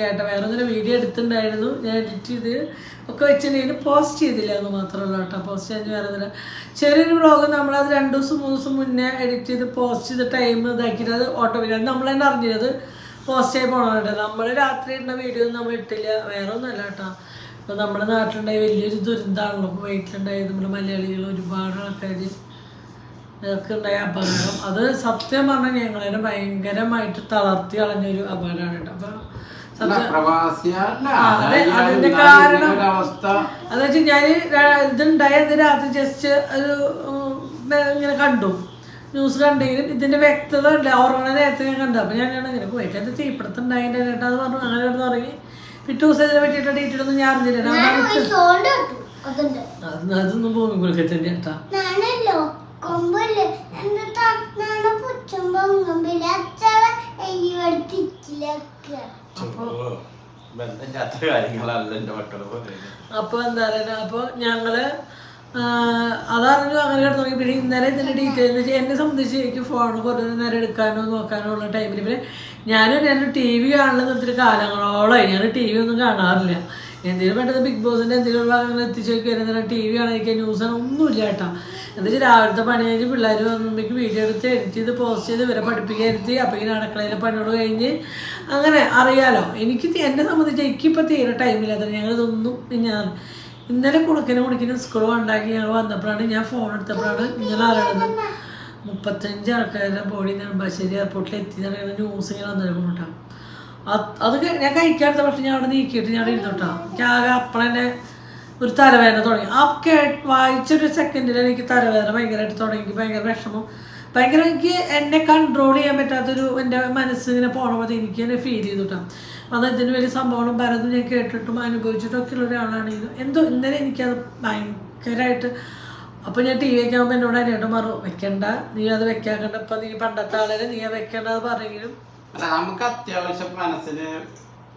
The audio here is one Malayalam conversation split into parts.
ഒന്നും കേട്ടോ വേറെ ഒന്നും വീഡിയോ എടുത്തിട്ടുണ്ടായിരുന്നു. ഞാൻ എഡിറ്റ് ചെയ്ത് ഒക്കെ വെച്ചിട്ടുണ്ടെങ്കിൽ പോസ്റ്റ് ചെയ്തില്ല എന്ന് മാത്രമല്ല കേട്ടോ. പോസ്റ്റ് ചെയ്യാൻ വേറെ ഒന്നുമില്ല. ചെറിയൊരു വ്ളോഗ് നമ്മളത് രണ്ട് ദിവസം മൂന്ന് ദിവസം മുന്നേ എഡിറ്റ് ചെയ്ത് പോസ്റ്റ് ചെയ്ത് ടൈം ഇതാക്കിയിട്ട് അത് ഓട്ടോമാറ്റിക് നമ്മൾ തന്നെ അറിഞ്ഞത് പോസ്റ്റ് ചെയ്യാൻ പോകണം നമ്മൾ രാത്രി ഇടുന്ന വീഡിയോ ഒന്നും നമ്മൾ ഇട്ടില്ല. വേറെ ഒന്നുമല്ല കേട്ടോ. ഇപ്പോൾ നമ്മുടെ നാട്ടിലുണ്ടായ വലിയൊരു ദുരന്തമാണല്ലോ വയറ്റിലുണ്ടായത് നമ്മുടെ മലയാളികൾ ഒരുപാട് ആൾക്കാർ ഇതൊക്കെ ഉണ്ടായ അപകടം. അത് സത്യം പറഞ്ഞാൽ ഞങ്ങളെ ഭയങ്കരമായിട്ട് തളർത്തി കളഞ്ഞൊരു അപകടമാണ് കേട്ടോ. അപ്പോൾ അതിന്റെ കാരണം- അവസ്ഥ അതെന്ന് വെച്ചാൽ ഞാൻ ഇതുണ്ടായത് രാത്രി ജസ്റ്റ് ഒരു ഇങ്ങനെ കണ്ടു. ന്യൂസ് കണ്ടെങ്കിലും ഇതിന്റെ വ്യക്തത ഉണ്ട്. ഉറങ്ങണ നേരത്തെ ഞാൻ കണ്ടു. അപ്പം ഞാൻ ഇങ്ങനെ പോയിട്ട് അത് തീപിടുത്തുണ്ടായതിന്റെ ചേട്ടാ അത് പറഞ്ഞു. അങ്ങനെ കിടന്ന് തുടങ്ങി പിറ്റേ ദിവസം ഇതിനെ പറ്റിയിട്ട് ഡീറ്റെയിൽ ഒന്നും ഞാൻ അറിഞ്ഞില്ല. അതൊന്നും ഭൂമി കുളിക്കത്തിന്റെ ചേട്ടാ കൊമ്പല്ലേ? എന്നിട്ട് അപ്പോൾ എന്താ പറയുക അപ്പൊ ഞങ്ങൾ അതറിഞ്ഞു അങ്ങനെ തുടങ്ങി പിന്നെ ഇന്നലെ ഇതിന്റെ ഡീറ്റെയിൽ എന്നെ സംബന്ധിച്ച് എനിക്ക് ഫോൺ കുറേ നേരം എടുക്കാനോ നോക്കാനോ ഉള്ള ടൈമിൽ പിന്നെ ഞാൻ ടി വി കാണുന്ന നിർത്തിയിട്ട് കാലങ്ങളോളായി. ഞാൻ ടി വി ഒന്നും കാണാറില്ല. എന്തെങ്കിലും പെട്ടെന്ന് ബിഗ് ബോസിന്റെ എന്തെങ്കിലും ഭാഗങ്ങൾ എത്തിച്ചു നോക്കി ടി വി ആണെങ്കിൽ ന്യൂസ് ഒന്നുമില്ല കേട്ടോ. എന്നിട്ട് രാവിലത്തെ പണി കഴിഞ്ഞ് പിള്ളേർ വന്നുമ്പോഴേക്ക് വീഡിയോ എടുത്ത് എഡിറ്റ് ചെയ്ത് പോസ്റ്റ് ചെയ്ത് ഇവരെ പഠിപ്പിക്കാൻ ഇരുത്തി. അപ്പോൾ ഇങ്ങനെ അടുക്കളയിലെ പണിയോട് കഴിഞ്ഞ് അങ്ങനെ അറിയാലോ. എനിക്ക് എന്നെ സംബന്ധിച്ച് എനിക്കിപ്പോൾ തീരെ ടൈമില്ലാത്ത ഞങ്ങളിതൊന്നും ഞാൻ ഇന്നലെ കുണക്കിന് കുണിക്കിന് സ്കൂൾ ഉണ്ടാക്കി ഞങ്ങൾ വന്നപ്പോഴാണ് ഞാൻ ഫോൺ എടുത്തപ്പോഴാണ് ഇങ്ങനെ അറിയണത് മുപ്പത്തഞ്ച് ആൾക്കാരുടെ ബോഡി നെടുമ്പാശ്ശേരി എയർപോർട്ടിൽ എത്തി ന്യൂസ് ഇങ്ങനെ വന്നിരിക്കുന്നു കേട്ടോ. അത് ഞാൻ കഴിക്കാത്ത പക്ഷെ ഞാൻ അവിടെ നീക്കിയിട്ട് ഞാൻ ഇരുന്നോട്ടാ. എനിക്ക് ആകെ അപ്പളെന്നെ ഒരു തലവേദന തുടങ്ങി. ആ കേ വായിച്ചൊരു സെക്കൻഡിൽ എനിക്ക് തലവേദന ഭയങ്കരമായിട്ട് തുടങ്ങി. ഭയങ്കര വിഷമം. ഭയങ്കര എനിക്ക് എന്നെ കൺട്രോൾ ചെയ്യാൻ പറ്റാത്തൊരു എന്റെ മനസ്സിങ്ങനെ പോണ പോലെ എനിക്ക് തന്നെ ഫീൽ ചെയ്തിട്ടാ. കേട്ടോ അത് ഇതിന് വലിയ സംഭവങ്ങളും പലതും ഞാൻ കേട്ടിട്ടും അനുഭവിച്ചിട്ടും ഒക്കെ ഉള്ള ഒരാളാണ്. ഇത് എന്തോ ഇന്നലെ എനിക്കത് ഭയങ്കരമായിട്ട് അപ്പോൾ ഞാൻ ടി വി വയ്ക്കാകുമ്പോൾ എന്നോട് അനിയോട്ട് പറഞ്ഞു വെക്കണ്ട. നീ അത് വെക്കാക്കണ്ട ഇപ്പം നീ പണ്ടത്തെ ആളെ നീ അത് വെക്കണ്ട അത് പറഞ്ഞെങ്കിലും അല്ല നമുക്ക് അത്യാവശ്യം മനസ്സിന്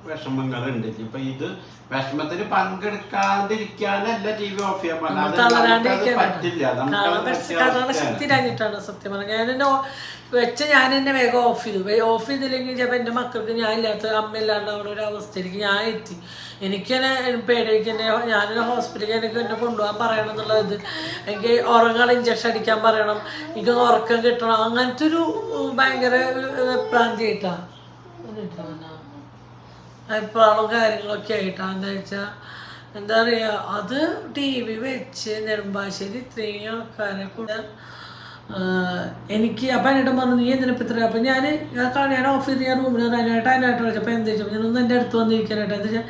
വിഷമങ്ങളുണ്ട് ഇപ്പൊ ഇത് വിഷമത്തിന് പങ്കെടുക്കാതിരിക്കാനല്ല ടി വി ഓഫ് ചെയ്യാൻ പറ്റില്ല. കാണാനുള്ള സത്യം പറഞ്ഞത്. ഞാൻ എന്നെ വെച്ച ഞാൻ എന്നെ വേഗം ഓഫ് ചെയ്തു. ഓഫ് ചെയ്തില്ലെങ്കിൽ ചിലപ്പോൾ എന്റെ മക്കൾക്ക് ഞാൻ ഇല്ലാത്ത അമ്മ ഇല്ലാണ്ടാവുന്ന ഒരു അവസ്ഥയിലേക്ക് ഞാൻ എത്തി. എനിക്ക് പേടിക്ക് എന്നെ ഞാനെന്നെ ഹോസ്പിറ്റലിൽ എനിക്ക് എന്നെ കൊണ്ടുപോകാൻ പറയണം എന്നുള്ള ഇത് എനിക്ക് ഉറങ്ങാൻ ഇഞ്ചക്ഷൻ അടിക്കാൻ പറയണം. എനിക്ക് ഉറക്കം കിട്ടണം. അങ്ങനത്തെ ഒരു ഭയങ്കര ഭയങ്കര പ്രാന്തിയായിട്ടാണ് അഭിപ്രായങ്ങളും കാര്യങ്ങളൊക്കെ ആയിട്ടാണ് എന്താ വെച്ചാൽ എന്താ പറയുക അത് ടി വി വെച്ച് നെടുമ്പാശ്ശേരി ഇത്രയും ആൾക്കാരെ കൂടെ എനിക്ക് അപ്പം എന്നിട്ട് പറഞ്ഞു നീ എന്തിനാ ഇപ്പം ഇത്ര അപ്പം ഞാൻ ഞാൻ ഓഫ് ചെയ്ത് ഞാൻ റൂമിൽ അതിനായിട്ട് അതിനായിട്ട് വിളിച്ചപ്പോൾ എന്താ വെച്ചപ്പോൾ ഞാനൊന്ന് എന്റെ അടുത്ത് വന്നിരിക്കാനായിട്ട് എന്താ വെച്ചാൽ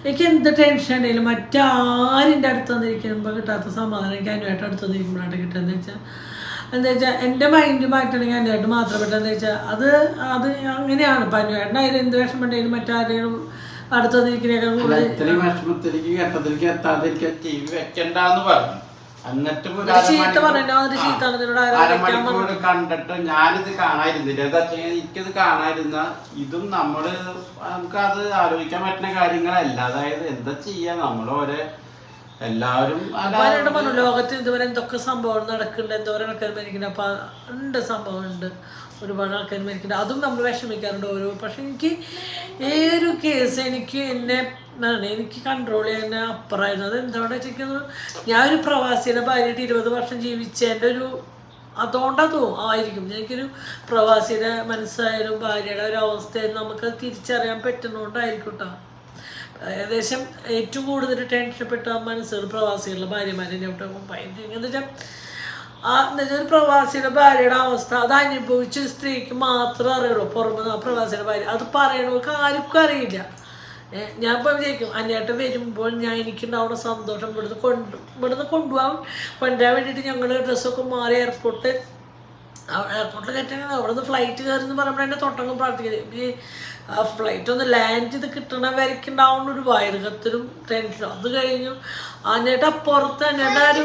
എനിക്ക് എന്ത് ടെൻഷൻ ഉണ്ടെങ്കിലും മറ്റാരിന്റെ അടുത്ത് വന്നിരിക്കുമ്പോൾ കിട്ടാത്ത സമാധാനം എനിക്ക് അതിനായിട്ട് അടുത്ത് വന്നിരിക്കുമ്പോഴാണ് കിട്ടുക. എന്താ വെച്ചാൽ എന്താ വെച്ചാൽ എന്റെ മൈൻഡ് മാറ്റണമെങ്കിൽ എന്റെ ആയിട്ട് മാത്രം പറ്റുക എന്താ വെച്ചാൽ അത് അത് അങ്ങനെയാണ്. പനു ഏട്ടനായാലും എന്ത് വിഷമം ഉണ്ടെങ്കിലും മറ്റാരെയും അടുത്ത് വന്നിരിക്കുന്നതിനേക്കാൾ അല്ല, കൂടുതൽ ഇത്രയും വിഷമത്തിലേക്ക് ഘട്ടത്തിലേക്ക് എത്താതിരിക്കാൻ ടി വി വെക്കണ്ടെന്ന് പറഞ്ഞു. എന്നിട്ട് അരമണിക്കൂർ- കണ്ടിട്ട് ഞാനിത് കാണാതിരുന്നില്ല. എന്താ വെച്ചാൽ എനിക്കിത് കാണാതിരുന്ന ഇതും നമ്മൾ നമുക്കത് ആലോചിക്കാൻ പറ്റുന്ന കാര്യങ്ങളല്ല. അതായത് എന്താ ചെയ്യാ? നമ്മൾ ഓരോ എല്ലാവരും പലരുടെ പറഞ്ഞു ലോകത്തിൽ ഇതുവരെ എന്തൊക്കെ സംഭവം നടക്കുന്നുണ്ട് എന്തോരം ആൾക്കാർ മരിക്കുന്നുണ്ട്. അപ്പൊ ഉണ്ട് സംഭവം ഉണ്ട് ഒരുപാട് ആൾക്കാർ മരിക്കുന്നുണ്ട്. അതും നമ്മൾ വിഷമിക്കാറുണ്ട് ഓരോ പക്ഷെ എനിക്ക് ഈ ഒരു കേസ് എനിക്ക് എന്നെ എന്താണ് എനിക്ക് കൺട്രോൾ ചെയ്യാൻ അപ്പുറമായിരുന്നു. അത് എന്താണെന്ന് വെച്ചിരിക്കുന്നത് ഞാനൊരു പ്രവാസിയുടെ ഭാര്യയായിട്ട് ഇരുപത് വർഷം ജീവിച്ചതിന്റെ ഒരു അതുകൊണ്ടാ തോ ആയിരിക്കും. എനിക്കൊരു പ്രവാസിയുടെ മനസ്സായാലും ഭാര്യയുടെ ഒരു അവസ്ഥയായാലും നമുക്ക് തിരിച്ചറിയാൻ പറ്റുന്നതുകൊണ്ടായിരിക്കും കേട്ടോ ഏകദേശം ഏറ്റവും കൂടുതൽ ടെൻഷൻപ്പെട്ട മനസ്സുകൾ പ്രവാസികളുടെ ഭാര്യമാരെ. ഭയങ്കര എന്താ വെച്ചാൽ ആ എന്താ വെച്ചാൽ ഒരു പ്രവാസിയുടെ ഭാര്യയുടെ അവസ്ഥ അത് അനുഭവിച്ച സ്ത്രീക്ക് മാത്രമേ അറിയുള്ളൂ. പുറമെ ആ പ്രവാസിയുടെ ഭാര്യ. അത് പറയണവർക്ക് ആർക്കും അറിയില്ല. ഞാൻ ഇപ്പോൾ വിചാരിക്കും അന്നേട്ടം വരുമ്പോൾ ഞാൻ എനിക്കുണ്ടാവുന്ന സന്തോഷം ഇവിടുന്ന് കൊണ്ട് ഇവിടുന്ന് കൊണ്ടുപോകാൻ കൊണ്ടുവരാൻ വേണ്ടിയിട്ട് ഞങ്ങൾ ഡ്രസ്സൊക്കെ മാറി എയർപോർട്ട് എയർപോർട്ടിൽ കയറ്റാൻ അവിടെ നിന്ന് ഫ്ലൈറ്റ് എന്ന് പറയുമ്പോൾ എന്റെ തൊട്ടങ്ങ് പ്രാർത്ഥിക്കുന്നത്. ഈ ഫ്ലൈറ്റ് ഒന്ന് ലാൻഡ് ചെയ്ത് കിട്ടണ വരയ്ക്ക് ഉണ്ടാവുന്ന ഒരു വയറുകത്തിലും ടെൻഷനും അത് കഴിഞ്ഞു. അതിനേട്ട് അപ്പുറത്ത് അന്നേട്ട് ആ ഒരു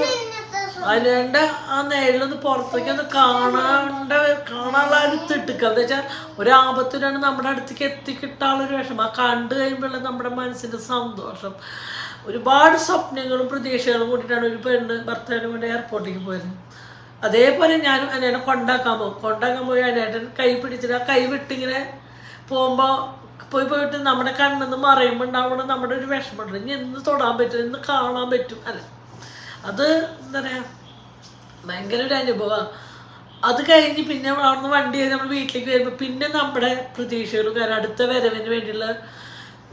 അതിനേണ്ട ആ നേരിലൊന്ന് പുറത്തേക്ക് ഒന്ന് കാണാണ്ട കാണാനുള്ള ഒരു തിട്ടുക്കം എന്താ വെച്ചാൽ ഒരാപത്തിനാണ് നമ്മുടെ അടുത്തേക്ക് എത്തിക്കിട്ടാനുള്ള ഒരു വിഷമം. ആ കണ്ടു കഴിയുമ്പോഴുള്ള നമ്മുടെ മനസ്സിന്റെ സന്തോഷം. ഒരുപാട് സ്വപ്നങ്ങളും പ്രതീക്ഷകളും കൂട്ടിയിട്ടാണ് ഒരു പെണ്ണ് ഭർത്താവിന് വേണ്ടി എയർപോർട്ടിലേക്ക് പോയത്. അതേപോലെ ഞാനും അനേനെ കൊണ്ടാക്കാൻ പോകും. കൊണ്ടാക്കാൻ പോയി അനേട്ടൻ കൈ പിടിച്ചിട്ട് ആ കൈ വിട്ടിങ്ങനെ പോകുമ്പോൾ പോയി പോയിട്ട് നമ്മുടെ കണ്ണെന്ന് മറയുമ്പോൾ ഉണ്ടാവണം നമ്മുടെ ഒരു വിഷമമുണ്ട്. ഇനി എന്ന് തൊടാൻ പറ്റും? എന്ന് കാണാൻ പറ്റും? അല്ല. അത് എന്താ പറയുക ഭയങ്കര ഒരു അനുഭവമാണ്. അത് കഴിഞ്ഞ് പിന്നെ അവിടുന്ന് വണ്ടി കഴിഞ്ഞ് നമ്മൾ വീട്ടിലേക്ക് വരുമ്പോൾ പിന്നെ നമ്മുടെ പ്രതീക്ഷകളും കാരണം അടുത്ത വരവിന് വേണ്ടിയുള്ള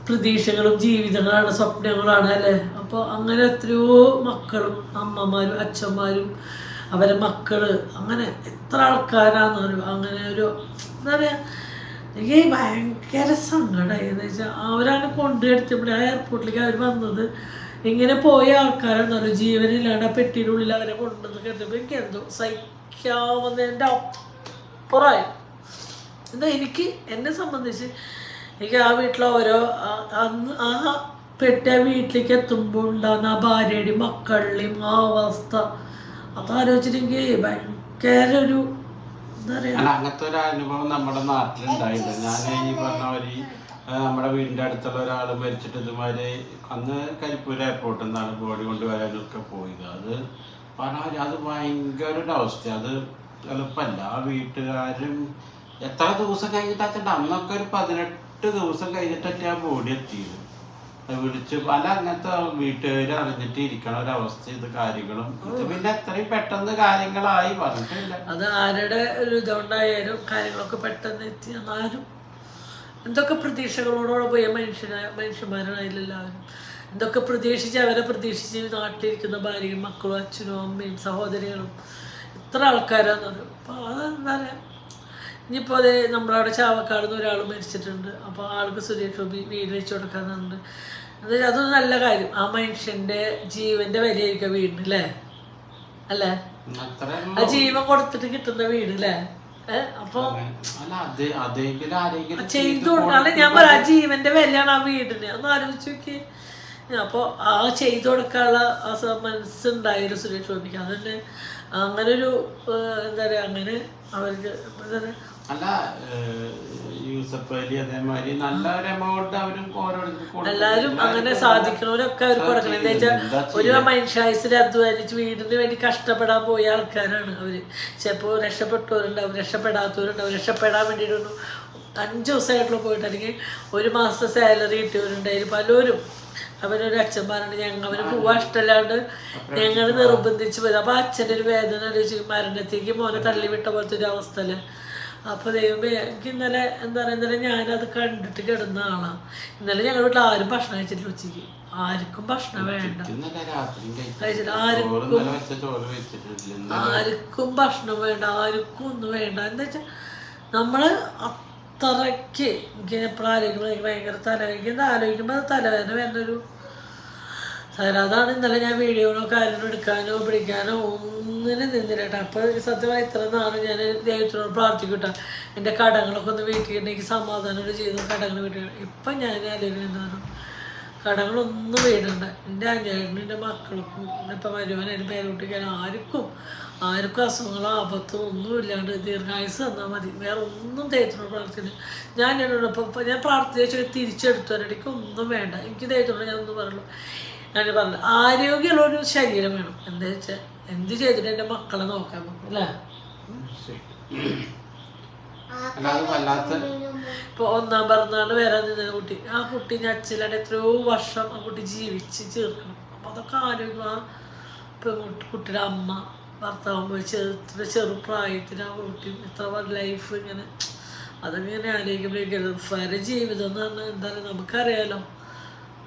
പ്രതീക്ഷകളും ജീവിതങ്ങളാണ് സ്വപ്നങ്ങളാണ് അല്ലേ? അപ്പോൾ അങ്ങനെ എത്രയോ മക്കളും അമ്മമാരും അച്ഛന്മാരും അവരെ മക്കൾ അങ്ങനെ എത്ര ആൾക്കാരാന്ന് ഒരു അങ്ങനെ ഒരു എന്താ പറയുക എനിക്ക് ഭയങ്കര സങ്കടമായി എന്ന് വെച്ചാൽ അവരാണ് കൊണ്ടുവരുത്തപ്പോൾ ആ എയർപോർട്ടിലേക്ക് അവർ വന്നത് ഇങ്ങനെ പോയ ആൾക്കാരാണെന്നല്ലോ ജീവനില്ലാണ്ട് ആ പെട്ടിയുടെ ഉള്ളിൽ അവരെ കൊണ്ടുവന്ന് കരുതുമ്പോൾ എനിക്ക് എന്തോ സഹിക്കാവുന്നതിന്റെ അപ്പുറമായി. എന്താ എനിക്ക് എന്നെ സംബന്ധിച്ച് എനിക്ക് ആ വീട്ടിലെ ഓരോ ആ- അന്ന് ആ പെട്ട വീട്ടിലേക്ക് എത്തുമ്പോൾ ഉണ്ടാകുന്ന ആ ഭാര്യയുടെയും മക്കളുടെയും ആ അവസ്ഥ അതാലോചിച്ചിട്ട് ആലോചിച്ചിട്ടെങ്കിൽ ഭയങ്കര ഒരു എന്താ അങ്ങനത്തെ ഒരു അനുഭവം നമ്മുടെ നാട്ടിലുണ്ടായില്ല. ഞാൻ ഈ പറഞ്ഞ ഒരു നമ്മുടെ വീടിന്റെ അടുത്തുള്ള ഒരാൾ മരിച്ചിട്ട് ഇതുമാതിരി അന്ന് കരിപ്പൂർ എയർപോർട്ടിൽ നിന്നാണ് ബോഡി കൊണ്ടുവരാനൊക്കെ പോയത്. അത് പറഞ്ഞാൽ അത് ഭയങ്കര ഒരു അവസ്ഥ. അത് എളുപ്പമല്ല. ആ വീട്ടുകാരും എത്ര ദിവസം കഴിഞ്ഞിട്ടാ അന്നൊക്കെ ഒരു പതിനെട്ട് ദിവസം കഴിഞ്ഞിട്ടൊക്കെ ആ ബോഡി എത്തിയത്. വിളിച്ച് പല അങ്ങനത്തെ വീട്ടുകാർ അറിഞ്ഞിട്ട് ഇരിക്കണ ഒരവസ്ഥ ഇത് കാര്യങ്ങളും. ഇത് പിന്നെ എത്രയും പെട്ടെന്ന് കാര്യങ്ങളായി പറഞ്ഞിട്ടില്ല. അത് ആരുടെ ഒരു ഇതുണ്ടായാലും കാര്യങ്ങളൊക്കെ പെട്ടെന്ന് എത്തി എന്നാലും എന്തൊക്കെ പ്രതീക്ഷകളോടോടെ പോയ മനുഷ്യനെ മനുഷ്യന്മാരാണ് അതിലെല്ലാവരും എന്തൊക്കെ പ്രതീക്ഷിച്ച് അവരെ പ്രതീക്ഷിച്ച് നാട്ടിലിരിക്കുന്ന ഭാര്യയും മക്കളും അച്ഛനും അമ്മയും സഹോദരികളും ഇത്ര ആൾക്കാരാന്നത് അപ്പോൾ അതെന്താ പറയുക ഇനിയിപ്പോൾ അതേ നമ്മളവിടെ ചാവക്കാട് ഒരാൾ മരിച്ചിട്ടുണ്ട്. അപ്പോൾ ആൾക്ക് സുരേഷ് ഗോപി വീട് വെച്ച് കൊടുക്കാന്നുണ്ട് അത് അതൊരു നല്ല കാര്യം. ആ മനുഷ്യന്റെ ജീവന്റെ വിലയായിരിക്കും വീടിന് അല്ലേ? അല്ലേ? ആ ജീവൻ കൊടുത്തിട്ട് കിട്ടുന്ന വീട് അല്ലേ? അപ്പൊ ചെയ്തു കൊടുക്കാതെ ഞാൻ പറയാം ജീവന്റെ വിലയാണ് ആ വീടിന്. ഒന്ന് ആലോചിച്ച് നോക്കി അപ്പൊ ആ ചെയ്തു കൊടുക്കാനുള്ള ആ മനസ്സുണ്ടായൊരു സുരേഷ് ഗോപിക്ക്. അതന്നെ അങ്ങനെ ഒരു എന്താ പറയാ അങ്ങനെ അവർക്ക് എന്താ അല്ല യൂസഫ് അലി അതേമാതിരി നല്ലൊരു എമൗണ്ട് അവരും ഓരോരുത്തർക്ക്. എല്ലാവരും അങ്ങനെ സാധിക്കണവരൊക്കെ അവർ കൊടുക്കണം എന്താ വെച്ചാൽ ഒരു മനുഷ്യായുസിൽ അധ്വാനിച്ച് വീടിന് വേണ്ടി കഷ്ടപ്പെടാൻ പോയ ആൾക്കാരാണ് അവർ. ചിലപ്പോൾ രക്ഷപ്പെട്ടവരുണ്ടാവും രക്ഷപ്പെടാത്തവരുണ്ടാവും രക്ഷപ്പെടാൻ വേണ്ടിയിട്ടൊന്നും അഞ്ച് ദിവസമായിട്ടുള്ള പോയിട്ട് അല്ലെങ്കിൽ ഒരു മാസത്തെ സാലറി കിട്ടിയവരുണ്ടായിരുന്നു പലരും അവരൊരു അച്ഛന്മാരുണ്ട് ഞങ്ങൾ അവന് പോവാൻ ഇഷ്ടമല്ലാണ്ട് ഞങ്ങൾ നിർബന്ധിച്ച് പോയത്. അപ്പോൾ അച്ഛന്റെ ഒരു വേദന മരണത്തേക്ക് മോനെ തള്ളിവിട്ട പോലത്തെ ഒരു അവസ്ഥ അല്ലേ അപ്പോൾ ദൈവമേ എനിക്ക് ഇന്നലെ എന്താ പറയുക ഇന്നലെ ഞാനത് കണ്ടിട്ട് കിടന്ന ആളാണ് ഇന്നലെ ഞങ്ങളുടെ വീട്ടിൽ ആരും ഭക്ഷണം കഴിച്ചിട്ടില്ല ഉച്ചയ്ക്ക്. ആർക്കും ഭക്ഷണം വേണ്ട. കഴിച്ചിട്ട് ആർക്കും ആർക്കും ഭക്ഷണം വേണ്ട. ആർക്കും ഒന്നും വേണ്ട. എന്താ വെച്ചാൽ നമ്മൾ അത്രയ്ക്ക് എനിക്ക് എപ്പോഴും ആലോചിക്കുമ്പോൾ എനിക്ക് ഭയങ്കര തലവേദന ആലോചിക്കുമ്പോൾ തലവേദന സാധനം അതാണ് ഇന്നലെ ഞാൻ വീഡിയോകളോ കാര്യങ്ങളോ എടുക്കാനോ പിടിക്കാനോ ഒന്നിനും അപ്പൊ അപ്പോൾ സത്യമായി ഇത്ര നാൾ ഞാൻ ദൈവത്തിനോട് പ്രാർത്ഥിക്കട്ടെ. എന്റെ കടങ്ങളൊക്കെ ഒന്ന് വീട്ടിലേക്ക് സമാധാനം ചെയ്തു കടങ്ങൾ വീട്ടിൽ ഇപ്പം ഞാൻ ആലോചിക്കുന്നത് എന്താണ് കടങ്ങളൊന്നും വീടണ്ട എന്റെ അഞ്ചേട്ടനും എന്റെ മക്കൾക്കും ഇപ്പം വരുവാനും പേരക്കുട്ടിക്കാൻ ആർക്കും ആർക്കും അസുഖങ്ങളോ ആപത്തോ ഒന്നും ഇല്ലാണ്ട് ദീർഘായുസ് തന്നാൽ മതി. വേറെ ഒന്നും ദൈവത്തിനോട് പ്രാർത്ഥിക്കുന്നു ഞാൻ എന്നോട് ഇപ്പം ഞാൻ പ്രാർത്ഥിച്ചു തിരിച്ചെടുത്തു എനിക്ക് ഒന്നും വേണ്ട. എനിക്ക് ദൈവത്തിനോട് ഞാൻ ഒന്നും പറയുള്ളൂ ഞാൻ പറഞ്ഞു. ആരോഗ്യമുള്ള ഒരു ശരീരം വേണം. എന്താ വെച്ചാൽ എന്ത് ചെയ്തിട്ട് എന്റെ മക്കളെ നോക്കാൻ പറ്റും അല്ലേ? ഇപ്പൊ ഒന്നാം പിറന്നാൾ വരാൻ നിന്ന കുട്ടി? ആ കുട്ടി അച്ഛനാണ് എത്രയോ വർഷം ആ കുട്ടി ജീവിച്ച് ചേർക്കണം അപ്പൊ അതൊക്കെ ആരോഗ്യം. ആ കുട്ടിയുടെ അമ്മ ഭർത്താവ് ചെറുത്ര ചെറു ചെറുപ്രായത്തിൽ ആ കുട്ടി ഇത്ര ലൈഫ് ഇങ്ങനെ അതിങ്ങനെ ആലോചിക്കുമ്പോഴേക്കും ഗൾഫാരെ ജീവിതം എന്ന് പറഞ്ഞാൽ എന്താ പറയുക നമുക്കറിയാലോ.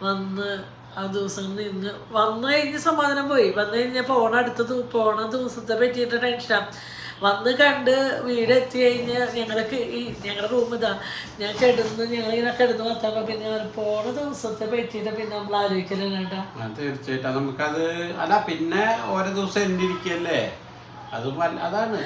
വന്ന് ആ ദിവസം നിന്ന് വന്നു കഴിഞ്ഞ് സമാധാനം പോയി. വന്നു കഴിഞ്ഞാൽ പോണ അടുത്ത പോണ ദിവസത്തെ പറ്റിയിട്ട് ടെൻഷനാണ് വന്ന് കണ്ട് വീട് എത്തി കഴിഞ്ഞ് ഞങ്ങൾക്ക് ഈ ഞങ്ങളുടെ റൂം ഇതാ. ഞാൻ കിടന്ന് ഞങ്ങളിങ്ങനെ കിടന്ന് വർത്താൻ പിന്നെ പോണ ദിവസത്തെ പറ്റിയിട്ട് പിന്നെ നമ്മൾ ആലോചിക്കലാണ് കേട്ടോ. തീർച്ചയായിട്ടും. നമുക്കത് അല്ല പിന്നെ ഓരോ ദിവസം എണ്ണിരിക്കല്ലേ അതും അതാണ്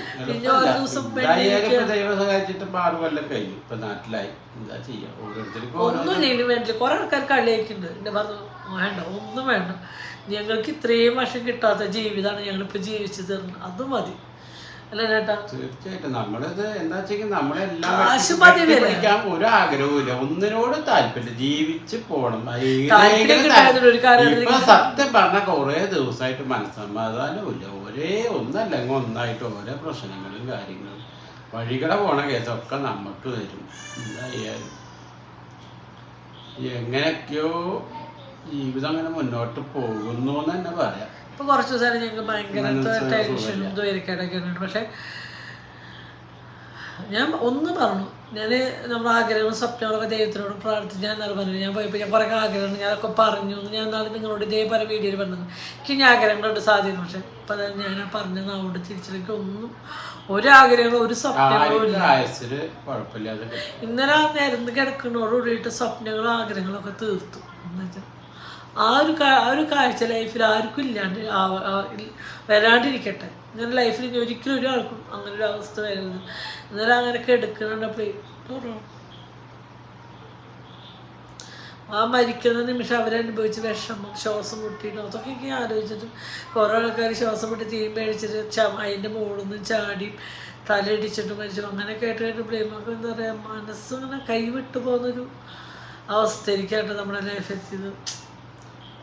ദൈവം സഹായിച്ചിട്ട് ഇപ്പൊ ആറ് കൊല്ലം കഴിഞ്ഞു. ഇപ്പൊ നാട്ടിലായി. എന്താ ചെയ്യാ? ഓരോരുത്തർക്കും ഓരോ ഒന്നും വേണ്ടില്ല. കുറെ ആൾക്കാർ കളിയാക്കുന്നുണ്ട് എന്റെ പറഞ്ഞു വേണ്ട ഒന്നും വേണ്ട. ഞങ്ങൾക്ക് ഇത്രയും വർഷം കിട്ടാത്ത ജീവിതമാണ് ഞങ്ങളിപ്പോൾ ജീവിച്ചു തരുന്നത് അത് മതി. അല്ല ചേട്ടാ? തീർച്ചയായിട്ടും. നമ്മളിത് എന്താ വെച്ചെങ്കിൽ നമ്മളെല്ലാം ഒരു ആഗ്രഹവുമില്ല ഒന്നിനോട് താല്പര്യം ജീവിച്ച് പോണം. സത്യം പറഞ്ഞ കൊറേ ദിവസമായിട്ട് മനസ്സമാധാനമില്ല ഒരേ ഒന്നല്ലെങ്കിൽ ഒന്നായിട്ട് ഓരോ പ്രശ്നങ്ങളും കാര്യങ്ങളും. വഴികളെ പോണ കേസൊക്കെ നമുക്ക് വരും. എന്തായാലും. എങ്ങനെയൊക്കെയോ ജീവിതം അങ്ങനെ മുന്നോട്ട് പോകുന്നു എന്ന് തന്നെ പറയാം. ഇപ്പൊ കുറച്ച് ദിവസം ഞങ്ങൾക്ക് ഭയങ്കര ടെൻഷനും പക്ഷെ ഞാൻ ഒന്ന് പറഞ്ഞു ഞാൻ നമ്മുടെ ആഗ്രഹങ്ങളും സ്വപ്നങ്ങളൊക്കെ ദൈവത്തിനോട് പ്രാർത്ഥിച്ച് ഞാൻ എന്നാലും പറഞ്ഞു ഞാൻ പോയപ്പോൾ ഞാൻ കുറേ ആഗ്രഹങ്ങൾ ഞാനൊക്കെ പറഞ്ഞു ഞാൻ എന്നാലും നിങ്ങളോട് ഇതേ പല വീഡിയോയിൽ പറഞ്ഞത്. എനിക്ക് ഇനി ആഗ്രഹങ്ങളോട് സാധ്യത പക്ഷെ ഇപ്പം ഞാൻ ആ പറഞ്ഞ നാവോട് തിരിച്ചിലേക്ക് ഒന്നും ഒരു ആഗ്രഹങ്ങളും ഒരു സ്വപ്നങ്ങളും. ഇന്നലെ ആ നേരം കിടക്കുന്നതോട് കൂടിയിട്ട് സ്വപ്നങ്ങളും ആഗ്രഹങ്ങളൊക്കെ തീർത്തു. എന്നുവെച്ചാൽ ആ ഒരു ആ ഒരു കാഴ്ച ലൈഫിൽ ആർക്കും ഇല്ലാണ്ട് വരാണ്ടിരിക്കട്ടെ. ഇങ്ങനെ ലൈഫിൽ ഇനി ഒരിക്കലും ഒരാൾക്കും അങ്ങനെ ഒരു അവസ്ഥ വരുന്നത് എന്നാലും അങ്ങനെയൊക്കെ എടുക്കുന്നുണ്ടപ്പോഴേ ആ മരിക്കുന്ന നിമിഷം അവരനുഭവിച്ച വിഷമം ശ്വാസം മുട്ടിയിട്ട് അതൊക്കെ എനിക്ക് ആലോചിച്ചിട്ട് കുറേ ആൾക്കാർ ശ്വാസം മുട്ടി തീ മേടിച്ചിട്ട് ച അതിന്റെ മുകളിൽ നിന്ന് ചാടിയും തലയിടിച്ചിട്ട് മരിച്ചു. അങ്ങനെ കേട്ട് കേട്ട് നമുക്ക് എന്താ പറയുക മനസ്സിങ്ങനെ കൈവിട്ടു പോകുന്നൊരു അവസ്ഥയിലേക്കായിട്ട് നമ്മുടെ ലൈഫ് എത്തിയത്.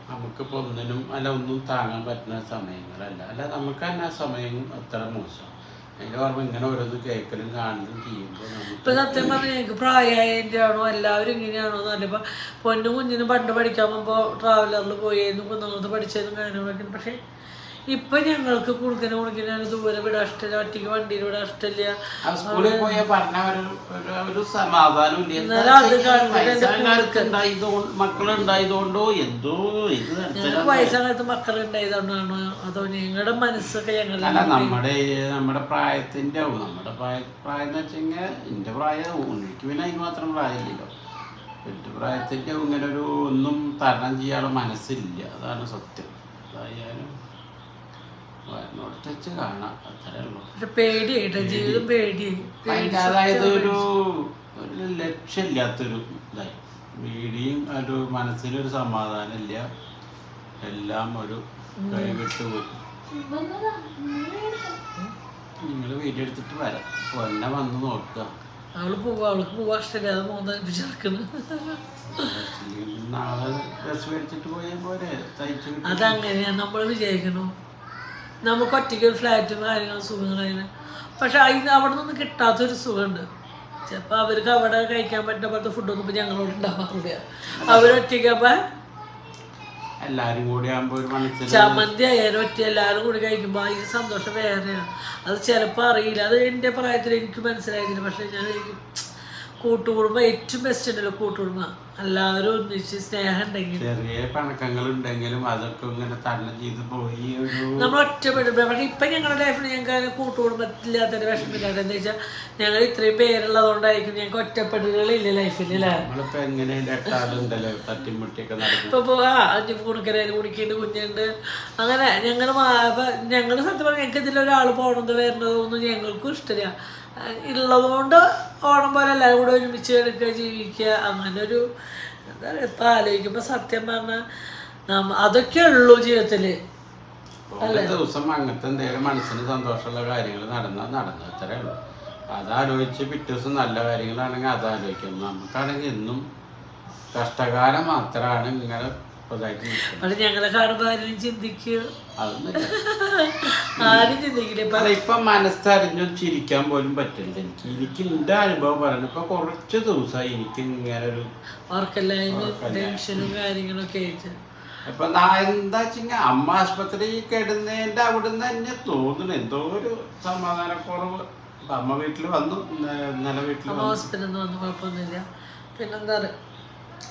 നമുക്കിപ്പോ ഒന്നിനും അല്ല ഒന്നും താങ്ങാൻ പറ്റുന്ന സമയങ്ങളല്ല. അല്ല നമുക്ക് തന്നെ സമയം അത്ര മോശം. അതിന്റെ ഓർമ്മ ഇങ്ങനെ ഓരോന്ന് കേൾക്കലും കാണലും ചെയ്യുമ്പോൾ ഇപ്പൊ സത്യം പറഞ്ഞാൽ എനിക്ക് പ്രായമായതിന്റെ ആണോ എല്ലാവരും ഇങ്ങനെയാണോ എന്നല്ല ഇപ്പൊ പൊന്നു കുഞ്ഞിന് പണ്ട് പഠിക്കാൻ പോകുമ്പോൾ ട്രാവലറിൽ പോയിരുന്നു കുന്നോളത്ത് പഠിച്ചതും കാര്യങ്ങളൊക്കെ പക്ഷെ ഇപ്പൊ ഞങ്ങൾക്ക് കുടുക്കനെ കുടുക്കനാണ് ദൂരെ വിടാൻ ഇഷ്ടമില്ല ഒറ്റയ്ക്ക് വണ്ടിയിൽ വിടാൻ ഇഷ്ടമില്ല സ്കൂളിൽ പോയ പറഞ്ഞ ഒരു സമാധാനം മക്കളുണ്ടായതുകൊണ്ടോ? എന്തോ ഇത് വയസ്സാകാലത്ത് മക്കളുണ്ടായതുകൊണ്ടാണോ അതോ ഞങ്ങളുടെ മനസ്സൊക്കെ ഞങ്ങൾ നമ്മുടെ നമ്മുടെ പ്രായത്തിന്റെ നമ്മുടെ പ്രായ പ്രായം എന്ന് വെച്ചെങ്കിൽ എന്റെ പ്രായം എനിക്ക് പിന്നെ അതിന് മാത്രം പ്രായമില്ലല്ലോ. എന്റെ പ്രായത്തിന്റെ ഇങ്ങനെ ഒരു ഒന്നും തരണം ചെയ്യാനുള്ള മനസ്സില്ല. അതാണ് സത്യം. അതായാലും വരണോടത്ത് വെച്ച് കാണാം അത്രേ ഉള്ളൂ പക്ഷെ പേടിയായിട്ട് ജീവിതം പേടിയായി. അതിന്റെ അതായത് ഒരു ഒരു ലക്ഷ്യമില്ലാത്തൊരു ഇതായി. വീടിയും ഒരു മനസ്സിലൊരു സമാധാനം ഇല്ല എല്ലാം ഒരു കൈവിട്ടു പോയി. നിങ്ങൾ വീഡിയോ എടുത്തിട്ട് വരാം. പൊന്നെ വന്ന് നോക്കുക. അവൾ പോവാ അവൾക്ക് പോവാ. ഇഷ്ടമില്ലാതെ മൂന്നേൽപ്പിച്ച് നടക്കുന്നു നാളെ ഡ്രസ് മേടിച്ചിട്ട് പോയാൽ പോരെ. തയ്ച്ചു കിട്ടി. അതങ്ങനെയാണ് നമ്മൾ വിചാരിക്കണു. നമുക്ക് ഒറ്റയ്ക്ക് ഒരു ഫ്ലാറ്റും കാര്യങ്ങളും സുഖങ്ങളും പക്ഷെ അതിന് അവിടെ നിന്ന് കിട്ടാത്തൊരു സുഖമുണ്ട്. ചിലപ്പോൾ അവർക്ക് അവിടെ കഴിക്കാൻ പറ്റുന്ന പോലത്തെ ഫുഡൊന്നും ഇപ്പം ഞങ്ങളോട് ഉണ്ടാവാറില്ല. അവരൊറ്റയ്ക്കപ്പോൾ എല്ലാരും കൂടി ചമ്മന്തി ആയാലും ഒറ്റ എല്ലാവരും കൂടി കഴിക്കുമ്പോൾ അതിന് സന്തോഷം വേറെയാണ്. അത് ചിലപ്പോൾ അറിയില്ല. അത് എന്റെ പ്രായത്തിൽ എനിക്ക് മനസ്സിലായിരുന്നില്ല പക്ഷെ ഞാൻ കൂട്ടുകുടുംബം ഏറ്റവും ബെസ്റ്റ് ഉണ്ടല്ലോ കൂട്ടുകുടുംബം. എല്ലാവരും ഒന്നിച്ച് സ്നേഹം ഉണ്ടെങ്കിൽ ചെറിയ പണക്കങ്ങൾ ഉണ്ടെങ്കിലും അതൊക്കെ ഇങ്ങനെ തരണം ചെയ്ത് പോയി ഒരു നമ്മൾ ഒറ്റപ്പെടുമ്പോൾ പക്ഷേ ഇപ്പം ഞങ്ങളുടെ ലൈഫിൽ ഞങ്ങൾക്ക് കൂട്ടുകുടുംബത്തില്ലാത്തൊരു വിഷമമില്ലാതെ എന്താ വെച്ചാൽ ഞങ്ങൾ ഇത്രയും പേരുള്ളതുകൊണ്ടായിരിക്കും ഞങ്ങൾക്ക് ഒറ്റപ്പെടലുകളില്ല ലൈഫിൽ അല്ലേ? നമ്മളിപ്പോ എങ്ങനെ എട്ടാളുണ്ടല്ലോ തട്ടിമുട്ടിയൊക്കെ നടക്കും. ഇപ്പൊ ഇപ്പൊ ആ അഞ്ച് കുണിക്കരയിൽ കുടിക്കുന്നുണ്ട് കുഞ്ഞുണ്ട്. അങ്ങനെ ഞങ്ങൾ ഞങ്ങൾ സത്യം പറഞ്ഞാൽ ഞങ്ങൾക്ക് ഇതിലൊരാൾ പോകണത് വരണതൊന്നും ഞങ്ങൾക്കും ഇഷ്ടമില്ല ഉള്ളതുകൊണ്ട് ഓണം പോലെ എല്ലാവരും കൂടെ ഒരുമിച്ച് എടുക്കുക ജീവിക്കുക അങ്ങനെ ഒരു എന്താ പറയുക ഇപ്പം ആലോചിക്കുമ്പോൾ സത്യം പറഞ്ഞാൽ നമ്മ അതൊക്കെ ഉള്ളൂ ജീവിതത്തിൽ ദിവസം അങ്ങനത്തെ എന്തെങ്കിലും മനസ്സിന് സന്തോഷമുള്ള കാര്യങ്ങൾ നടന്നാൽ നടന്നു അത്രേ ഉള്ളൂ. അതാലോചിച്ച് പിറ്റേ ദിവസം നല്ല കാര്യങ്ങളാണെങ്കിൽ അതാലോചിക്കും. നമുക്കാണെങ്കിൽ ഇന്നും കഷ്ടകാലം മാത്രമാണ് ഇങ്ങനെ പക്ഷെ ഞങ്ങളെ കാണുമ്പോൾ ആരും ചിന്തിക്കുക അതൊന്നുമില്ല. ആരും ചിന്തിക്കില്ല. ഇപ്പം അല്ല ഇപ്പൊ മനസ്സറിഞ്ഞു ചിരിക്കാൻ പോലും പറ്റില്ല. എനിക്ക് എനിക്ക് എന്റെ അനുഭവം പറയുന്നത് ഇപ്പൊ കുറച്ച് ദിവസമായി എനിക്ക് ഇങ്ങനെ ഒരു അവർക്കെല്ലാം ടെൻഷനും കാര്യങ്ങളൊക്കെ ആയിട്ട്. ഇപ്പൊ എന്താ വെച്ചാൽ അമ്മ ആശുപത്രി കിടന്നതിന്റെ അവിടുന്ന് തന്നെ തോന്നുന്നു. എന്തോ ഒരു സമാധാനക്കുറവ്. അമ്മ വീട്ടിൽ വന്നു. നല്ല ഇന്നലെ വീട്ടിൽ ഹോസ്പിറ്റലിൽ നിന്ന് വന്നു. കുഴപ്പമൊന്നുമില്ല. പിന്നെന്താ പറയുക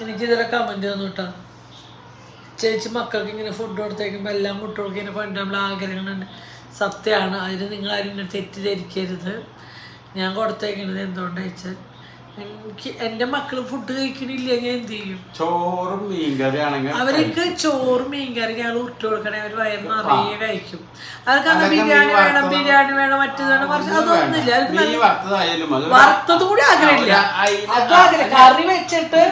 എനിക്കിതിലെ കമന്റ് വന്നു കേട്ടോ ചേച്ചി മക്കൾക്ക് ഇങ്ങനെ ഫുഡ് കൊടുത്തേക്കുമ്പോൾ എല്ലാം കുട്ടികൾക്ക് ഇങ്ങനെ പണ്ട് നമ്മൾ ആഗ്രഹങ്ങളുണ്ട്. സത്യമാണ് അതിന് നിങ്ങളാരും തെറ്റിദ്ധരിക്കരുത്. ഞാൻ കൊടുത്തേക്കുന്നത് എന്തുകൊണ്ടാണ് വെച്ചാൽ എനിക്ക് എന്റെ മക്കൾ ഫുഡ് കഴിക്കണില്ല ഞാൻ എന്ത് ചെയ്യും? ചോറും മീൻകറി ആണെങ്കിൽ അവർക്ക് ചോറും മീൻകറി ഞങ്ങൾ ഉരുട്ടി കൊടുക്കണേ അവർ വയറ് നിറയെ കഴിക്കും. അവർക്ക് അന്ന് ബിരിയാണി വേണം ബിരിയാണി വേണം മറ്റു വേണം മറിച്ച് അതൊന്നുമില്ല അവർക്ക് വറുത്തത് കൂടി ആഗ്രഹമില്ല. ആ, അതും ആഗ്രഹം കറി വെച്ചിട്ട്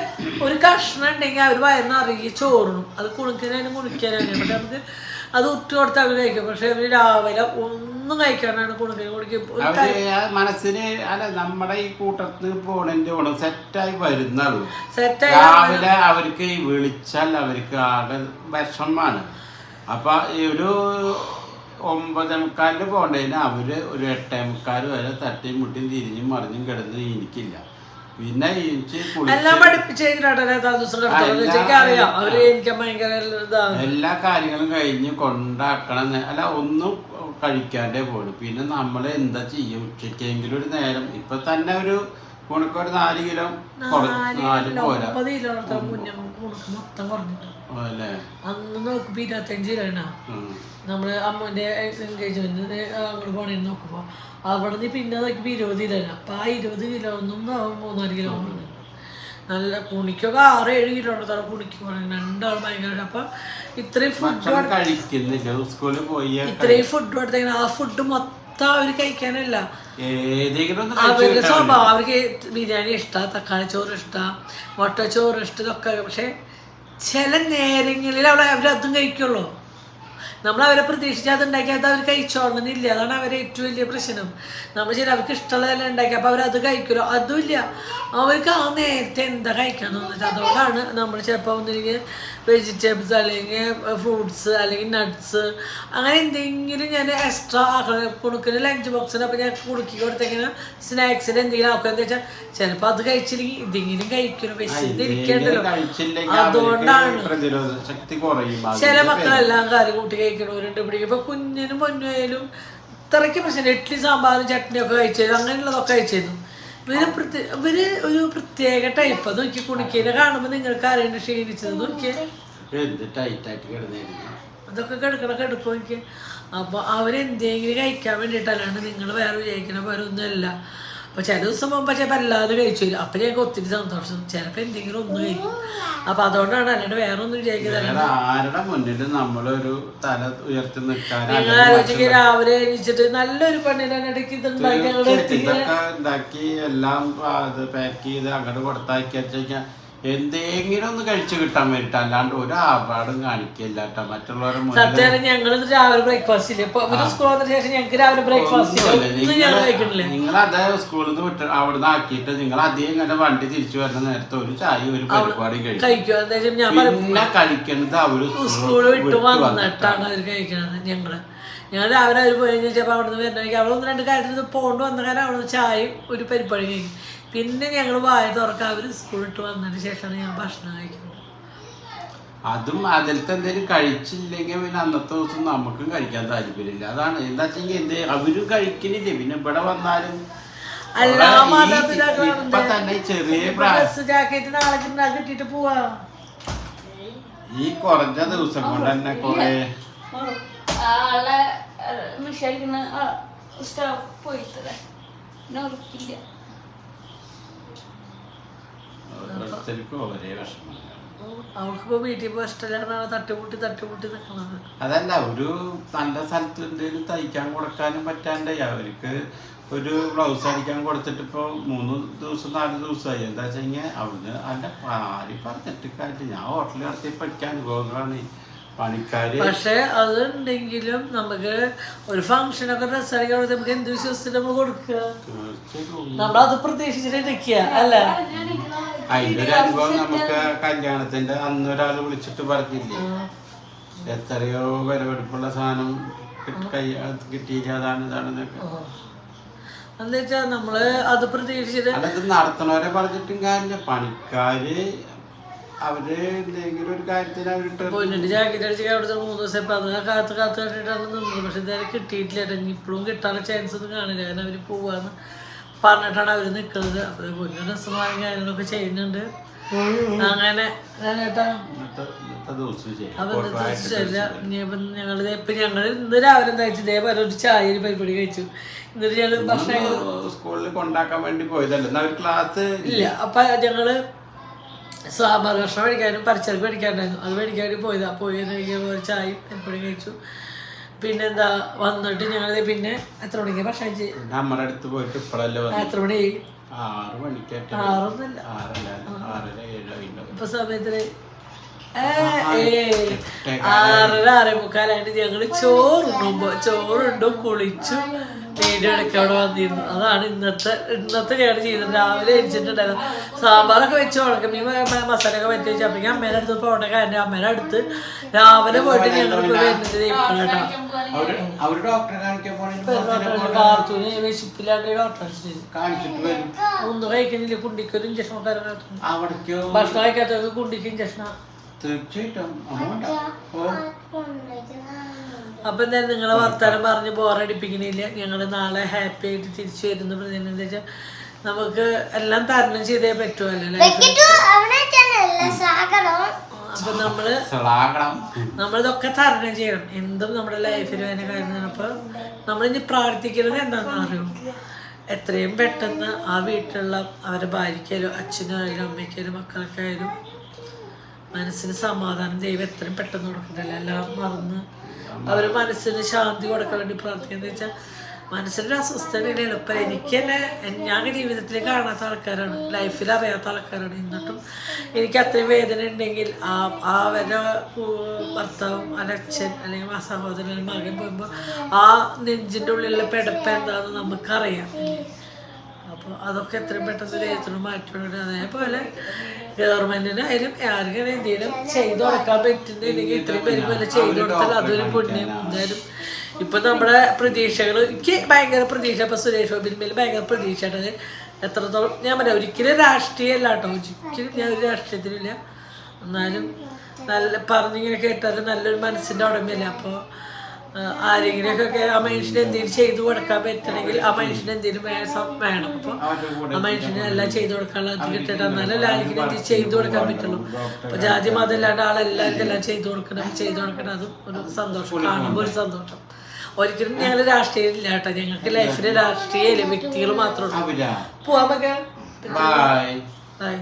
ഒരു കഷ്ണം ഉണ്ടെങ്കിൽ അവർ വയറിന് അറിയ ചോറും അത് കുണുക്കാനായാലും കുണിക്കാനാണ് പക്ഷെ നമുക്ക് അത് ഉറ്റു കൊടുത്ത് അവർ കഴിക്കും. പക്ഷെ അവർ രാവിലെ ഒന്നും കഴിക്കാനാണ് കുണുക്കിന് കുടിക്കും അവർ മനസ്സിന് അല്ല നമ്മുടെ ഈ കൂട്ടത്തിൽ പോണതിന്റെ ഗുണം സെറ്റായി വരുന്നുള്ളൂ സെറ്റായി രാവിലെ അവർക്ക് ഈ വിളിച്ചാൽ അവർക്ക് ആകെ വിഷമാണ്. അപ്പൊ ഈ ഒരു ഒമ്പതേ പോകേണ്ടതിന് അവർ ഒരു എട്ടേ മുക്കാൽ വരെ തട്ടിയും മുട്ടിയും തിരിഞ്ഞും മറിഞ്ഞും കിടന്ന് എനിക്കില്ല പിന്നെ എല്ലാം കുളിച്ച് പഠിപ്പിച്ച് കഴിഞ്ഞിട്ടാണ് ദിവസം കിടത്തുന്നത് എനിക്ക് അറിയാം അവർ എനിക്ക് ഭയങ്കര എല്ലാ കാര്യങ്ങളും കഴിഞ്ഞ് കൊണ്ടാക്കണം അല്ല ഒന്നും കഴിക്കാണ്ടേ പോലും പിന്നെ നമ്മൾ എന്താ ചെയ്യും? ഉച്ചയ്ക്കെങ്കിലും ഒരു നേരം. ഇപ്പൊ തന്നെ ഒരു കുണക്കൊരു നാല് കിലോ നാല് പോരാ. അന്ന് നോക്കുമ്പോ ഇരുപത്തഞ്ച് രൂപ നമ്മൾ അമ്മന്റെ എൻഗേജ്മെന്റ് അങ്ങോട്ട് പോണേ നോക്കുമ്പോ അവിടെ നിന്ന് പിന്നെ നോക്കുമ്പോ ഇരുപത് കിലോ അപ്പൊ ആ ഇരുപത് കിലോ ഒന്നും മൂന്നാൽ കിലോ. നല്ല കുണിക്കൊക്കെ ആറ് ഏഴ് കിലോ ഉണ്ടോ കുണിക്ക് പോകണം രണ്ടാൾ ഭയങ്കര അപ്പൊ ഇത്രയും ഫുഡ് ഭക്ഷണം സ്കൂളിൽ പോയി ഇത്രയും ഫുഡ് കൊടുത്തേക്കണ ആ ഫുഡ് മൊത്തം അവർ കഴിക്കാനല്ല. അവരുടെ സ്വഭാവം അവർക്ക് ബിരിയാണി ഇഷ്ട തക്കാളി ചോറ് ഇഷ്ട മുട്ട ചോറ് ഇഷ്ടം ഇതൊക്കെ. പക്ഷെ ചില നേരങ്ങളിൽ അവിടെ അവരതും കഴിക്കുള്ളൂ. നമ്മൾ അവരെ പ്രതീക്ഷിച്ച് അത് ഉണ്ടാക്കിയത് അവർ കഴിച്ചോളണമെന്നില്ല അതാണ് അവരെ ഏറ്റവും വലിയ പ്രശ്നം. നമ്മൾ ശരി അവർക്ക് ഇഷ്ടമുള്ളതെല്ലാം ഉണ്ടാക്കി അപ്പോൾ അവരത് കഴിക്കുമല്ലോ. അതുമില്ല. അവർക്ക് ആ നേരത്തെ എന്താ കഴിക്കാൻ തോന്നിട്ട് അതുകൊണ്ടാണ് നമ്മൾ ചിലപ്പോൾ ഒന്നില്ലെങ്കിൽ വെജിറ്റബിൾസ് അല്ലെങ്കിൽ ഫ്രൂട്ട്സ് അല്ലെങ്കിൽ നട്ട്സ് അങ്ങനെ എന്തെങ്കിലും ഞാൻ എക്സ്ട്രാ കൊടുക്കുന്ന ലഞ്ച് ബോക്സിന് അപ്പോൾ ഞാൻ കുടുക്കി കൊടുത്തെങ്കിലും സ്നാക്സിന് എന്തെങ്കിലും ആക്കുക എന്താ വെച്ചാൽ ചിലപ്പോൾ അത് കഴിച്ചില്ലെങ്കിൽ ഇതെങ്കിലും കഴിക്കണം വിശന്നിരിക്കണ്ടല്ലോ. അതുകൊണ്ടാണ്. ചില മക്കളെല്ലാം കാര്യം കൂട്ടി കഴിക്കണവരുണ്ട് പിടിക്കും ഇപ്പൊ കുഞ്ഞിനും പൊന്നുമായാലും ഇത്രയ്ക്ക് പ്രശ്നം. ഇഡ്ഡലി സാമ്പാറും ചട്നിയൊക്കെ കഴിച്ചു അങ്ങനെയുള്ളതൊക്കെ കഴിച്ചിരുന്നു ഇവർ പ്രത്യേക ഇവർ ഒരു പ്രത്യേക ടൈപ്പ് അത് നോക്കി കുണിക്കേനെ കാണുമ്പോൾ നിങ്ങൾക്ക് അറിയേണ്ട ക്ഷീണിച്ചത്? നോക്കിയേ. അതൊക്കെ കിടക്കണ കിടക്കും നോക്കിയേ. അപ്പോൾ അവരെന്തെങ്കിലും കഴിക്കാൻ വേണ്ടിയിട്ടല്ലാണ്ട് നിങ്ങൾ വേറെ വിചാരിക്കണ പോലെ ഒന്നുമല്ല. അപ്പോൾ ചില ദിവസം പോകുമ്പോ ചിലപ്പോൾ അല്ലാതെ കഴിച്ചു വരും. അപ്പം ഞങ്ങൾക്ക് ഒത്തിരി സന്തോഷം. ചിലപ്പോൾ എന്തെങ്കിലും ഒന്ന് കഴിക്കും. അപ്പോൾ അതുകൊണ്ടാണ് അല്ലാണ്ട് വേറെ ഒന്നും വിചാരിക്കുന്നത് വേറെ ആരുടെ മുന്നിലും നമ്മളൊരു തല ഉയർത്തി നിൽക്കാൻ നിങ്ങൾ ആലോചിക്കുക രാവിലെ എണീച്ചിട്ട് നല്ലൊരു പെണ്ണിനെ ഇടയ്ക്ക് ഇതുണ്ടാക്കി ഞങ്ങളുടെ ഉണ്ടാക്കി എല്ലാം പാക്ക് ചെയ്ത് അങ്ങോട്ട് കൊടുത്താക്കി വെച്ചാൽ എന്തെങ്കിലും ഒന്ന് കഴിച്ചു കിട്ടാൻ വേണ്ടിട്ട് അല്ലാണ്ട് ഒരു ആപാടും കാണിക്കില്ല കേട്ടോ. മറ്റുള്ളവരെ സത്യം ഞങ്ങൾ രാവിലെ ബ്രേക്ക്ഫാസ്റ്റ് സ്കൂൾ വന്നതിന് ശേഷം ഞങ്ങൾക്ക് രാവിലെ ബ്രേക്ക്ഫാസ്റ്റ് നിങ്ങൾ അതേ സ്കൂളിൽ നിന്ന് വിട്ട് അവിടുന്ന് ആക്കിയിട്ട് നിങ്ങൾ അതേ ഇങ്ങനെ വണ്ടി തിരിച്ചു വരുന്ന നേരത്തെ ഒരു ചായ ഒരു പരിപാടി കഴിക്കും. പിന്നെ കഴിക്കുന്നത് അവർ സ്കൂൾ വിട്ട് വന്നിട്ടാണ് അവർ കഴിക്കണത് ഞങ്ങൾ. ഞങ്ങൾ രാവിലെ അവർ പോയി കഴിഞ്ഞാൽ അവിടെ നിന്ന് വരണമെങ്കിൽ അവളൊന്ന് രണ്ട് കാര്യത്തിൽ പോണ്ട് വന്ന കാരണം അവിടെ ചായയും ഒരു പരിപാടി കഴിക്കും. പിന്നെ ഞങ്ങൾ വായ തുറക്കാൻ അവർ സ്കൂൾ വിട്ട് വന്നതിന് ശേഷമാണ് ഞാൻ ഭക്ഷണം കഴിക്കുന്നത്. അതും അതിലത്തെ എന്തെങ്കിലും കഴിച്ചില്ലെങ്കിൽ പിന്നെ അന്നത്തെ ദിവസം നമുക്കും കഴിക്കാൻ താല്പര്യമില്ല. അതാണ് എന്താ വെച്ചെങ്കിൽ എന്ത് അവരും കഴിക്കണില്ല പിന്നെ ഇവിടെ വന്നാലും ഈ- കൊറഞ്ഞ ഇപ്പൊ തന്നെ ചെറിയ പ്രായം. ജാക്കറ്റ് നാളെ കിട്ടാ- കിട്ടിയിട്ട് പോവാ. ഈ കുറഞ്ഞ ദിവസം കൊണ്ട് തന്നെ കൊറേ ആളെ സ്റ്റാഫ് പിന്നെ ഉറപ്പില്ല വിഷമം അവൾക്കിപ്പോ വീട്ടിൽ പോയി ഇഷ്ടമില്ലാണ്ടാണ് നിൽക്കുന്നത് അതല്ല ഒരു നല്ല സ്ഥലത്ത് എന്തെങ്കിലും തയ്ക്കാൻ കൊടുക്കാനും പറ്റാണ്ടേ അവർക്ക് ഒരു ബ്ലൗസ് അടിക്കാൻ കൊടുത്തിട്ട് ഇപ്പോൾ മൂന്ന് ദിവസം നാല് ദിവസമായി. എന്താ വെച്ച് കഴിഞ്ഞാൽ അവിടുന്ന് അല്ല ആരും പറഞ്ഞിട്ട് കാര്യം ഞാൻ ഹോട്ടലിൽ നടത്തി പഠിക്കാൻ അനുഭവങ്ങളാണ്. പണിക്കാര്. പക്ഷെ അതുണ്ടെങ്കിലും നമുക്ക് ഒരു ഫംഗ്ഷനൊക്കെ ഡ്രസ് അടിക്കാൻ നമുക്ക് എന്ത് വിശ്വസിച്ചിട്ട് നമ്മൾ കൊടുക്കുക? നമ്മളത് പ്രതീക്ഷിച്ചിട്ട് നിൽക്കുക അല്ല? അതിന്റെ ഒരു അനുഭവം നമുക്ക് കല്യാണത്തിന്റെ അന്ന് ഒരാൾ വിളിച്ചിട്ട് പറഞ്ഞില്ലേ? എത്രയോ വരവെടുപ്പുള്ള സാധനം കിട്ടിയില്ല അതാണ് ഇതാണെന്നൊക്കെ എന്താ വെച്ചാ നമ്മൾ അത് പ്രതീക്ഷിച്ചിട്ട് ഇത് നടത്തണവരെ പറഞ്ഞിട്ടും കാര്യമില്ല. പണിക്കാര് അവർ എന്തെങ്കിലും ഒരു കാര്യത്തിന് അവരിട്ട് ജാക്കറ്റ് അടിച്ച് അവിടെ മൂന്ന് ദിവസം ഇപ്പൊ അത് കാത്ത് കാത്ത് കണ്ടിട്ടാണ് നിന്നത്. പക്ഷെ ഇതുവരെ കിട്ടിയിട്ടില്ല ഇപ്പോഴും കിട്ടാനുള്ള ചാൻസ് ഒന്നും കാണില്ല. കാരണം അവർ പോവാന്ന് പറഞ്ഞിട്ടാണ് അവർ നിക്കുന്നത് അപ്പൊ പൊന്നു രസമായ കാര്യങ്ങളൊക്കെ ചെയ്യുന്നുണ്ട്. അങ്ങനെ ഞങ്ങൾ ഇപ്പൊ ഞങ്ങൾ ഇന്ന് രാവിലെ തയ്ച്ചു ഇതേപോലെ ഒരു ചായ ഒരു പരിപാടി കഴിച്ചു. എന്നിട്ട് ഞങ്ങൾ ഭക്ഷണം സ്കൂളിൽ കൊണ്ടാക്കാൻ വേണ്ടി പോയതല്ല? ക്ലാസ് ഇല്ല. അപ്പൊ ഞങ്ങൾ സാമ്പാർ കഷ്ണം മേടിക്കാനും പച്ചക്കറി മേടിക്കാനുണ്ടായിരുന്നു അത് മേടിക്കാൻ വേണ്ടി പോയതാ. പോയി കഴിഞ്ഞാൽ ഒരു ചായയും എപ്പോഴും കഴിച്ചു. പിന്നെന്താ? വന്നിട്ട് ഞങ്ങൾ പിന്നെ എത്ര മണിക്ക് ഭക്ഷണം കഴിച്ച്? നമ്മുടെ അടുത്ത് പോയിട്ട് ഇപ്പോഴല്ലേ എത്ര മണി ആറ് ഇപ്പൊ സമയത്തിൽ. ആറര ആറേ മുക്കാലായിട്ട് ഞങ്ങൾ ചോറുണ്ടുമ്പോ ചോറുണ്ടും കുളിച്ചു വീഡിയോ എടുക്കാൻ അവിടെ വന്നിരുന്നു അതാണ് ഇന്നത്തെ ഇന്നത്തെ ഞങ്ങൾ ചെയ്തത്. രാവിലെ എഴുതിട്ടുണ്ടായിരുന്നു സാമ്പാറൊക്കെ വെച്ച് ഉണക്കമീൻ മ- മസാലയൊക്കെ വെച്ച് വെച്ച്. അപ്പം ഞാൻ അമ്മേടെ അടുത്ത് പോകേണ്ട എന്റെ അമ്മേനെ അടുത്ത് രാവിലെ പോയിട്ട് ഞങ്ങൾക്ക് വരുന്നത് ഇപ്പോഴാട്ടോ വിശപ്പില്ലാണ്ട് ഡോക്ടർ ഒന്നും കഴിക്കുന്നില്ല. കുണ്ടിക്കൊരു ഇഞ്ചക്ഷൻ ഒക്കെ ഭക്ഷണം കഴിക്കാത്തവർക്ക് കുണ്ടിക്ക് ഇഞ്ചക്ഷനാ തീർച്ചയായിട്ടും. അപ്പൊ എന്തായാലും നിങ്ങളെ വർത്താനം പറഞ്ഞ് ബോറടിപ്പിക്കണില്ല ഞങ്ങൾ നാളെ ഹാപ്പി ആയിട്ട് തിരിച്ചു വരുന്നു എന്താ വെച്ചാൽ നമുക്ക് എല്ലാം തരണം ചെയ്തേ പറ്റുമല്ലോ അപ്പൊ നമ്മൾ നമ്മളിതൊക്കെ തരണം ചെയ്യണം. എന്തും നമ്മുടെ ലൈഫിൽ വേണ്ട കാര്യമാണ്. അപ്പൊ നമ്മളിനി പ്രാർത്ഥിക്കുന്നത് എന്താണെന്ന് അറിയും? എത്രയും പെട്ടെന്ന് ആ വീട്ടിലുള്ള അവരെ ഭാര്യയ്ക്കായാലും അച്ഛനായാലും അമ്മയ്ക്കായാലും മക്കൾക്കായാലും മനസ്സിന് സമാധാനം ദൈവം എത്രയും പെട്ടെന്ന് കൊടുക്കണ്ടല്ലോ? എല്ലാം മറന്ന് അവർ മനസ്സിന് ശാന്തി കൊടുക്കാൻ വേണ്ടി പ്രാർത്ഥിക്കുന്നത് വെച്ചാൽ മനസ്സിന്റെ അസ്വസ്ഥത എളുപ്പം എനിക്ക് തന്നെ ഞാൻ ജീവിതത്തിൽ കാണാത്ത ആൾക്കാരാണ്. ലൈഫിൽ അറിയാത്ത ആൾക്കാരാണ്. എന്നിട്ടും എനിക്ക് അത്രയും വേദന ഉണ്ടെങ്കിൽ ആ അവരെ ഭർത്താവും അലച്ചൻ അല്ലെങ്കിൽ ആ സഹോദരൻ മകൻ പോകുമ്പോൾ ആ നെഞ്ചിന്റെ ഉള്ളിലുള്ള പെടപ്പ് എന്താണെന്ന് നമുക്കറിയാം. അപ്പോൾ അതൊക്കെ എത്രയും പെട്ടെന്ന് ദൈവത്തിന് മാറ്റിക്കൊണ്ട് അതേപോലെ ഗവൺമെന്റിനായാലും ആർക്കും എന്തെങ്കിലും ചെയ്തു കൊടുക്കാൻ പറ്റുന്നുണ്ടെങ്കിൽ ഇത്രയും പേര് പോലെ ചെയ്തു കൊടുത്താൽ അതൊരു പുണ്യം. എന്തായാലും ഇപ്പൊ നമ്മുടെ പ്രതീക്ഷകൾ എനിക്ക് ഭയങ്കര പ്രതീക്ഷ. ഇപ്പൊ സുരേഷ് ഗോപിന് മേൽ ഭയങ്കര പ്രതീക്ഷ എത്രത്തോളം ഞാൻ പറയാം ഒരിക്കലും രാഷ്ട്രീയമല്ല കേട്ടോ. ഒരിക്കലും ഞാൻ ഒരു രാഷ്ട്രീയത്തിലില്ല എന്നാലും നല്ല പറഞ്ഞിങ്ങനെ കേട്ടാൽ നല്ലൊരു മനസ്സിന്റെ ഉടമയല്ല. അപ്പോൾ ആരെങ്കിലുമൊക്കെ ആ മനുഷ്യന് എന്തെങ്കിലും ചെയ്തു കൊടുക്കാൻ പറ്റണമെങ്കിൽ ആ മനുഷ്യന് എന്തെങ്കിലും വേണം. അപ്പോൾ ആ മനുഷ്യന് എല്ലാം ചെയ്തു കൊടുക്കാനുള്ള അത് കിട്ടട്ടെ. എന്നാലും എല്ലാവർക്കും എന്തെങ്കിലും ചെയ്തു കൊടുക്കാൻ പറ്റുള്ളൂ. അപ്പൊ ജാതി മതം ഇല്ലാണ്ട് ആളെല്ലാവർക്കും എല്ലാം ചെയ്തു കൊടുക്കണം. ചെയ്തു കൊടുക്കണം. അതും ഒരു സന്തോഷം. കാണുമ്പോൾ ഒരു സന്തോഷം. ഒരിക്കലും ഞങ്ങൾ രാഷ്ട്രീയം ഇല്ല കേട്ടോ. ഞങ്ങൾക്ക് ലൈഫിൽ രാഷ്ട്രീയമില്ല വ്യക്തികൾ മാത്രമേ ഉള്ളൂ. പോവാൻ പറ്റാ ബൈ